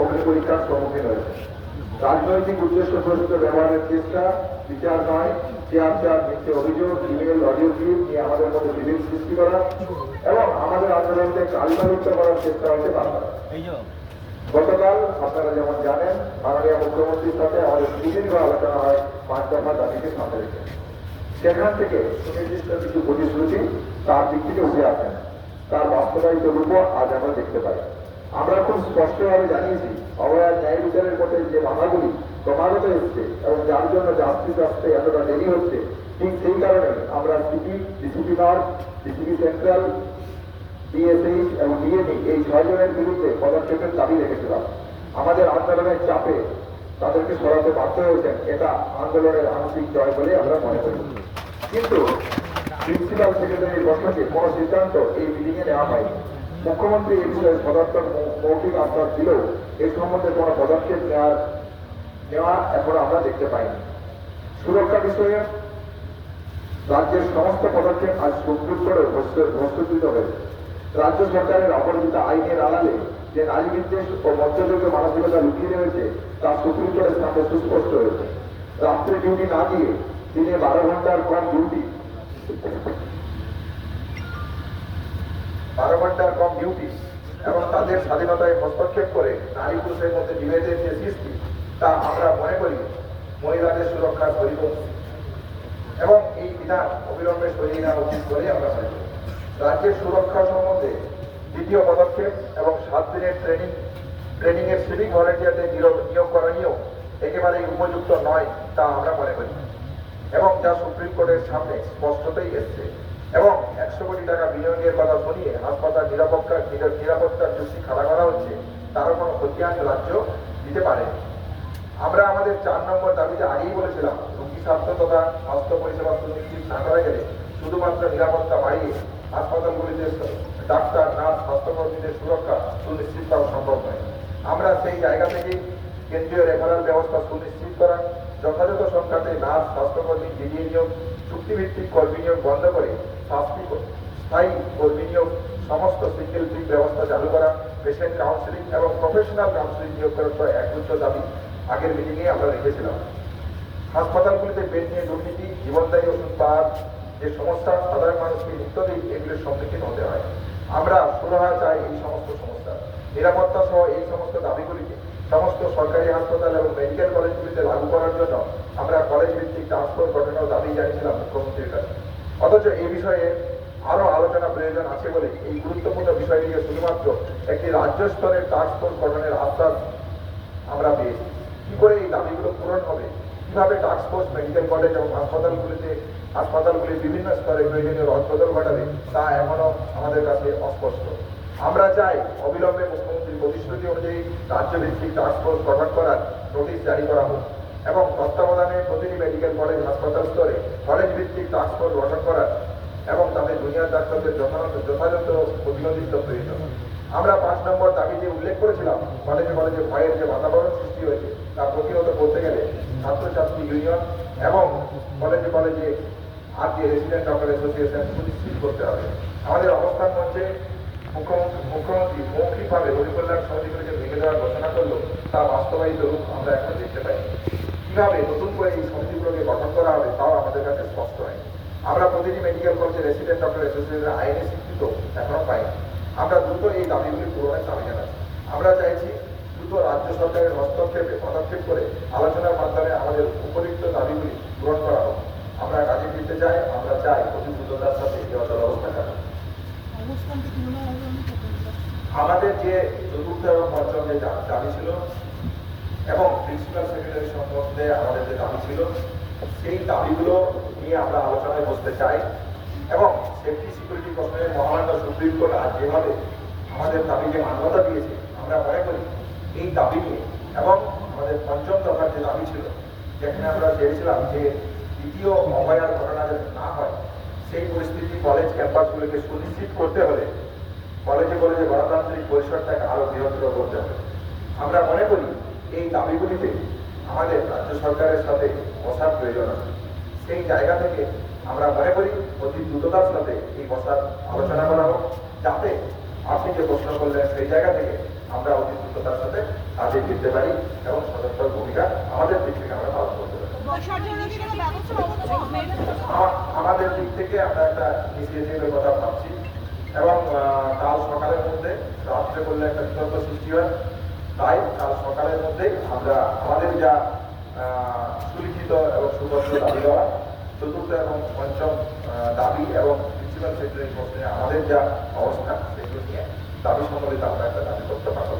অগ্নি পরীক্ষার সম্মুখীন হয়েছে। রাজনৈতিক উদ্দেশ্য প্রসূত ব্যবহারের চেষ্টা, বিচার নয়, চেয়ার চেয়ার মিথ্যে অভিযোগ, ইমেল, অডিও ক্লিপ নিয়ে আমাদের মধ্যে বিভেদ সৃষ্টি করা এবং আমাদের আন্দোলনকে কালিমালিপ্ত করার চেষ্টা হচ্ছে বারবার গতকাল, আপনারা যেমন জানেন, মাননীয় মুখ্যমন্ত্রীর সাথে আমাদের সুদীর্ঘ আলোচনা হয় পাঁচ দফা দাবিকে সামনে রেখে। সেখান থেকে সুনির্দিষ্ট কিছু প্রতিশ্রুতি তার দিক থেকে উঠে আসেন তার বাস্তবায়িত রূপ আজ আমরা দেখতে পাই। আমরা খুব স্পষ্টভাবে জানিয়েছি অবয়ার ন্যায় বিচারের পথে যে বাধাগুলি ক্রমাগত এসছে এবং যার জন্য যাত্রী আসতে এতটা দেরি হচ্ছে, ঠিক সেই কারণে আমরা CP DCP north DCP central, DSH এবং ডিএমই এই ছয়জনের বিরুদ্ধে পদক্ষেপের দাবি রেখেছিলাম। আমাদের আন্দোলনের চাপে তাদেরকে সরাতে বাধ্য হয়েছেন, এটা আন্দোলনের আংশিক জয় বলে আমরা মনে করি। কিন্তু প্রিন্সিপাল সেক্রেটারির বছরকে কোনো সিদ্ধান্ত এই মিটিং এ নেওয়া হয়নি। মুখ্যমন্ত্রী এই বিষয়ে সদর্থক মৌখিক আশ্বাস দিলেও এ সম্বন্ধে কোনো পদক্ষেপ নেওয়ার নেওয়া এখনও আমরা দেখতে পাইনি। সুরক্ষা বিষয়ে রাজ্যের সমস্ত পদক্ষেপ আজ সুপ্রিম কোর্টে প্রস্তুত হয়েছে। রাজ্য সরকারের অপরাজিত আইনের আড়ালে যে নারী বিদ্বেষ ও মধ্যযুগের মানসিকতা লুকিয়ে রয়েছে, তা সুপ্রিম কোর্টের সামনে সুস্পষ্ট হয়েছে। রাত্রে ডিউটি না দিয়ে দিনে বারো ঘণ্টার কম ডিউটি বারো ঘণ্টার কম ডিউটি এবং তাদের স্বাধীনতায় হস্তক্ষেপ করে নারী পুরুষের মধ্যে বিভেদের যে সৃষ্টি, তা আমরা মনে করি মহিলাদের সুরক্ষার পরিপন্থী এবং এই বিধান অবিলম্বে সরিয়ে নেওয়া উচিত বলে আমরা মনে করি। রাজ্যের সুরক্ষা সম্বন্ধে দ্বিতীয় পদক্ষেপ এবং সাত দিনের ট্রেনিং ট্রেনিং এর সিভিক ভলেন্টিয়ারদের নিয়োগ করা নিয়েও একেবারেই উপযুক্ত নয় তা আমরা মনে করি। এবং যা সুপ্রিম কোর্টের সামনে স্পষ্টতই এসছে এবং একশো কোটি টাকা বিনিয়োগের কথা শুনিয়ে হাসপাতাল নিরাপত্তা নিরা- নিরাপত্তার যুক্তি খাড়া করা হচ্ছে, তারও কোনো খতিয়ান রাজ্য দিতে পারে আমরা আমাদের চার নম্বর দাবিতে আগেই বলেছিলাম, রোগী স্বাস্থ্য তথা স্বাস্থ্য পরিষেবা সুনিশ্চিত না করা গেলে শুধুমাত্র নিরাপত্তা বাড়িয়ে হাসপাতালগুলিতে ডাক্তার, নার্স, স্বাস্থ্যকর্মীদের সুরক্ষা সুনিশ্চিত করা সম্ভব নয়। আমরা সেই জায়গা থেকে কেন্দ্রীয় রেফারেল ব্যবস্থা সুনিশ্চিত করা, যথাযথ সংখ্যাতে নার্স, স্বাস্থ্যকর্মী জিডিএ নিয়োগ, চুক্তিভিত্তিক কর্মী নিয়োগ বন্ধ করে শাস্তি স্থায়ী কর্মী নিয়োগ সমস্ত সিঙ্গেল ব্যবস্থা চালু করা পেশেন্ট কাউন্সিলিং এবং প্রফেশনাল কাউন্সিলিং নিয়োগ করার সহ একগুচ্ছ দাবি আগের মিটিংয়ে আমরা রেখেছিলাম। হাসপাতালগুলিতে বেড নিয়ে দুর্নীতি, জীবনদায়ী ওষুধ পাওয়ার যে সমস্যা, সাধারণ মানুষকে নিত্যদিন এগুলির সম্মুখীন হতে হয়। আমরা সুরাহা চাই এই সমস্ত সমস্যা। নিরাপত্তা সহ এই সমস্ত দাবিগুলিকে সমস্ত সরকারি হাসপাতাল এবং মেডিকেল কলেজগুলিতে লাগু করার জন্য আমরা কলেজ ভিত্তিক ট্রান্সফোর্ট ঘটানোর দাবি জানিয়েছিলাম মুখ্যমন্ত্রীর কাছে। অথচ এই বিষয়ে আরও আলোচনা প্রয়োজন আছে বলে এই গুরুত্বপূর্ণ বিষয়টিকে শুধুমাত্র একটি রাজ্য স্তরের টাস্ক ফোর্স গঠনের আশ্বাস আমরা পেয়েছি। কি করে এই দাবিগুলো পূরণ হবে? কীভাবে টাস্ক ফোর্স মেডিকেল কলেজ এবং হাসপাতালগুলিতে, হাসপাতালগুলির বিভিন্ন স্তরে প্রয়োজনীয় রদবদল ঘটাবে তা এখনও আমাদের কাছে অস্পষ্ট। আমরা চাই অবিলম্বে মুখ্যমন্ত্রীর প্রতিশ্রুতি অনুযায়ী রাজ্য ভিত্তিক টাস্ক ফোর্স গঠন করার নোটিশ জারি করা হোক এবং তত্ত্বাবধানে প্রতিটি মেডিকেল কলেজ হাসপাতাল স্তরে কলেজ ভিত্তিক টাস্ক ফোর্স গঠন করার এবং তাদের জুনিয়র ডাক্তারদের যথাযথ যথাযথ প্রতিনিধিত্ব প্রয়োজন। আমরা পাঁচ নম্বর দাবি যে উল্লেখ করেছিলাম, কলেজে কলেজে ভয়ের যে বাতাবরণ সৃষ্টি হয়েছে, তা প্রতিহত করতে গেলে ছাত্রছাত্রী ইউনিয়ন এবং কলেজে কলেজে আর যে রেসিডেন্ট ডক্টর অ্যাসোসিয়েশন সুনিশ্চিত করতে হবে। আমাদের অবস্থান মঞ্চে মুখ্যমন্ত্রী মুখ্যমন্ত্রী মৌখিকভাবে পরিকল্যাণ সমিতিগুলিকে ভেঙে দেওয়ার ঘোষণা করল, তা বাস্তবায়িত রূপ আমরা এখন দেখতে পাই। কীভাবে নতুন করে এই সমিতিগুলোকে গঠন করা হবে তাও আমাদের কাছে স্পষ্ট হয়। আমরা প্রতিটি মেডিকেল কলেজে রেসিডেন্ট ডক্টর অ্যাসোসিয়েশনের আইনে স্বীকৃত এখনও পাইনি আমরা দ্রুত এই দাবিগুলি পূরণের দাবি জানাচ্ছি আমরা চাইছি দ্রুত রাজ্য সরকারের হস্তক্ষেপে পদক্ষেপ করে আলোচনার মাধ্যমে আমাদের উপযুক্ত দাবিগুলি পূরণ করা হোক। আমরা কাজে দিতে চাই আমরা চাই অতি দ্রুততার সাথে অচল অবস্থা কাটানো। আমাদের যে চতুর্থ এবং পঞ্চম যে দাবি ছিল এবং প্রিন্সিপাল সেক্রেটারি সম্বন্ধে আমাদের যে দাবি ছিল, সেই দাবিগুলো নিয়ে আমরা আলোচনায় বসতে চাই এবং সেফটি সিকিউরিটি প্রশ্নের মহামান্য সুপ্রিম কোর্ট আজ যেভাবে আমাদের দাবিকে মান্যতা দিয়েছে, আমরা মনে করি এই দাবি নিয়ে এবং আমাদের পঞ্চম দফার যে দাবি ছিল, যেখানে আমরা চেয়েছিলাম যে দ্বিতীয় অভয়ার ঘটনা যাতে না হয়, সেই পরিস্থিতি কলেজ ক্যাম্পাসগুলোকে সুনিশ্চিত করতে হলে কলেজে কলেজে গণতান্ত্রিক পরিসরটাকে আরও বৃহত্তর করতে হবে। আমরা মনে করি এই দাবিগুলিতে আমাদের রাজ্য সরকারের সাথে বসার প্রয়োজন আছে। সেই জায়গা থেকে আমরা মনে করি অতি দ্রুততার সাথে এই বসার আলোচনা করা হোক যাতে আপনি যে প্রশ্ন করলেন সেই জায়গা থেকে আমরা অতি দ্রুততার সাথে কাজে দিতে পারি এবং সদস্য ভূমিকা আমাদের দিক থেকে আমরা পালন করতে পারি। আমাদের দিক থেকে আমরা একটা ইনিশিয়েটিভের কথা ভাবছি এবং কাল সকালের মধ্যে রাত্রে করলে একটা বিতর্ক সৃষ্টি হয়। তাই সকালের মধ্যে আমরা আমাদের যা সুলিখিত এবং সুবদ্ধ দাবি করা, চতুর্থ এবং পঞ্চম দাবি এবং প্রিন্সিপাল সেক্রেটারি প্রশ্নে আমাদের যা অবস্থা, সেগুলো নিয়ে দাবি সম্বলিত আমরা একটা দাবি করতে পারব।